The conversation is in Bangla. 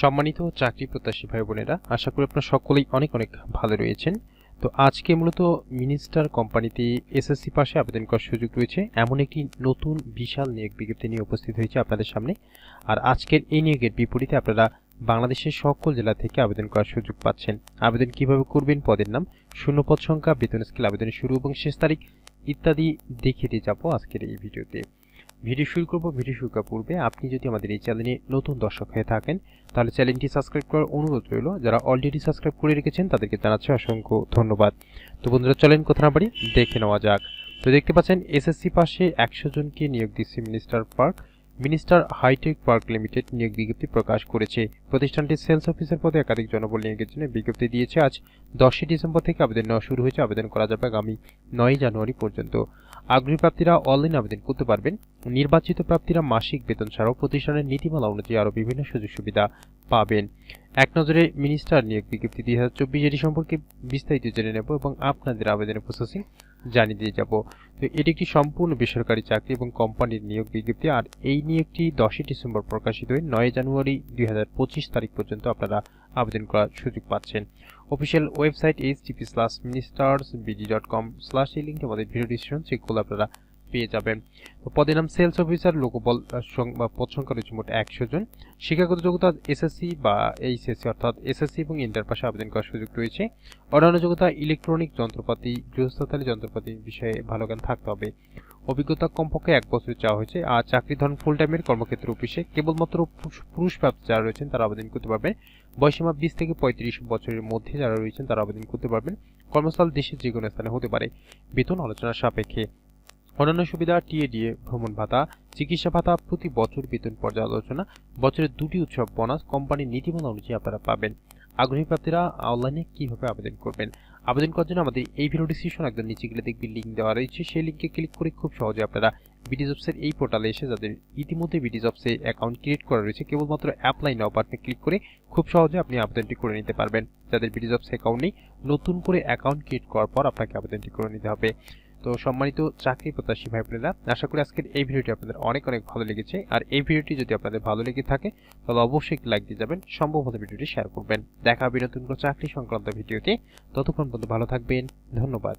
সম্মানিত চাকরি প্রত্যাশী ভাই বোনেরা আশা করি আপনারা সকলেই অনেক অনেক ভালো রয়েছেন। তো আজকে মূলত মিনিস্টার কোম্পানিতে এসএসসি পাশে আবেদন করার সুযোগ রয়েছে। এমন একটি নতুন বিশাল নিয়োগ বিজ্ঞপ্তি নিয়ে উপস্থিত হয়েছে আপনাদের সামনে। আর আজকের এই নিয়োগের বিপরীতে আপনারা বাংলাদেশের সকল জেলা থেকে আবেদন করার সুযোগ পাচ্ছেন। আবেদন কীভাবে করবেন, পদের নাম, শূন্যপদ সংখ্যা, বেতন স্কেল, আবেদনের শুরু এবং শেষ তারিখ ইত্যাদি দেখিয়ে দিয়ে যাব আজকের এই ভিডিওতে। ভিডিও শুরু করব, ভিডিও শুরু করার পূর্বে আপনি যদি আমাদের এই চ্যানেলে নতুন দর্শক হয়ে থাকেন, তাহলে চ্যানেলটি সাবস্ক্রাইব করার অনুরোধ রইল। যারা অলরেডি সাবস্ক্রাইব করে রেখেছেন, তাদেরকে জানাচ্ছে অসংখ্য ধন্যবাদ। তো বন্ধুরা, চলেন কথা না বাড়ি দেখে নেওয়া যাক। তো দেখতে পাচ্ছেন এসএসসি পাশে একশো জনকে নিয়োগ দিচ্ছে minister park minister hitech park limited নিয়োগ বিজ্ঞপ্তি প্রকাশ করেছে। প্রতিষ্ঠানটি সেলস অফিসার পদে একাধিক জনবল নিয়োগের জন্য বিজ্ঞপ্তি দিয়েছে। আজ দশই ডিসেম্বর থেকে আবেদন নেওয়া শুরু হয়েছে। আবেদন করা যাবে আগামী নয় জানুয়ারি পর্যন্ত। আগ্রহী প্রার্থীরা অনলাইন আবেদন করতে পারবেন। নির্বাচিত প্রার্থীরা মাসিক বেতন ছাড়াও প্রতিষ্ঠানের নীতিমালা অনুযায়ী আরও বিভিন্ন সুযোগ সুবিধা পাবেন। এক নজরে মিনিস্টার নিয়োগ বিজ্ঞপ্তি দুই হাজার চব্বিশ এটি সম্পর্কে বিস্তারিত জেনে নেব এবং আপনাদের আবেদনের প্রসেসিং জানিয়ে দিয়ে যাব। তো এটি একটি সম্পূর্ণ বেসরকারি চাকরি এবং কোম্পানির নিয়োগ বিজ্ঞপ্তি। আর এই নিয়োগটি দশই ডিসেম্বর প্রকাশিত হয়ে নয় জানুয়ারি দুই হাজার পঁচিশ তারিখ পর্যন্ত আপনারা আবেদন করার সুযোগ পাচ্ছেন। Official website H TP slash ministers BD dot com slash এই লিঙ্কে আমাদের ভিডিও ডিসক্রিপশন সেগুলো আপনারা পেয়ে যাবেন। তো পদের নাম সেলস অফিসার লোকবল পদ সংখ্যা রয়েছে মোট একশো জন। শিক্ষাগত যোগ্যতা এসএসসি বা এইচএসসি অর্থাৎ এসএসসি এবং ইন্টার পাশে আবেদন করার সুযোগ রয়েছে। অন্যান্য যোগ্যতা ইলেকট্রনিক যন্ত্রপাতি, গৃহস্থলী যন্ত্রপাতি বিষয়ে ভালো জ্ঞান থাকতে হবে। অভিজ্ঞতা কমপক্ষে এক বছর চাওয়া হয়েছে। আর চাকরি ধরন ফুল টাইমের কর্মক্ষেত্র অফিসে কেবলমাত্র পুরুষ- প্রাপ্ত যারা রয়েছেন তারা আবেদন করতে পারবেন। বয়সীমা বিশ থেকে পঁয়ত্রিশ বছরের মধ্যে যারা রয়েছেন তারা আবেদন করতে পারবেন। কর্মস্থল দেশের যে কোনো স্থানে হতে পারে। বেতন আলোচনার সাপেক্ষে। অন্যান্য সুবিধা টিএডিএ ভ্রমণ ভাতা, চিকিৎসা ভাতা, প্রতি বছর বেতন পর্যালোচনা বছরের দুটি উৎসব বোনাস কোম্পানির নীতিমালা অনুযায়ী আপনারা পাবেন। আগ্রহী প্রার্থীরা অনলাইনে কীভাবে আবেদন করবেন? আবেদন করার জন্য আমাদের এই ভিডিও ডিসক্রিপশন একদম নিচে গেলে দেখবেন লিঙ্ক দেওয়া রয়েছে। সেই লিঙ্কে ক্লিক করে খুব সহজে আপনারা বিডি জবসের এই পোর্টালে এসে যাদের ইতিমধ্যে বিডি জবসে অ্যাকাউন্ট ক্রিয়েট করা রয়েছে, কেবলমাত্র অ্যাপ্লাই নাও বাটনে ক্লিক করে খুব সহজে আপনি আবেদনটি করে নিতে পারবেন। যাদের বিডি জবস অ্যাকাউন্ট নেই, নতুন করে অ্যাকাউন্ট ক্রিয়েট করার পর আপনাকে আবেদনটি করে নিতে হবে। তো সম্মানিত চাকরি প্রত্যাশী ভাই বোনেরা আশা করি আজকের এই ভিডিওটি আপনাদের অনেক অনেক ভালো লেগেছে। আর এই ভিডিওটি যদি আপনাদের ভালো লেগে থাকে, তাহলে অবশ্যই লাইক দিয়ে যাবেন, সম্ভব হলে ভিডিওটি শেয়ার করবেন। দেখা হবে নতুন কোনো চাকরি সংক্রান্ত ভিডিওতে। ততক্ষণ পর্যন্ত ভালো থাকবেন। ধন্যবাদ।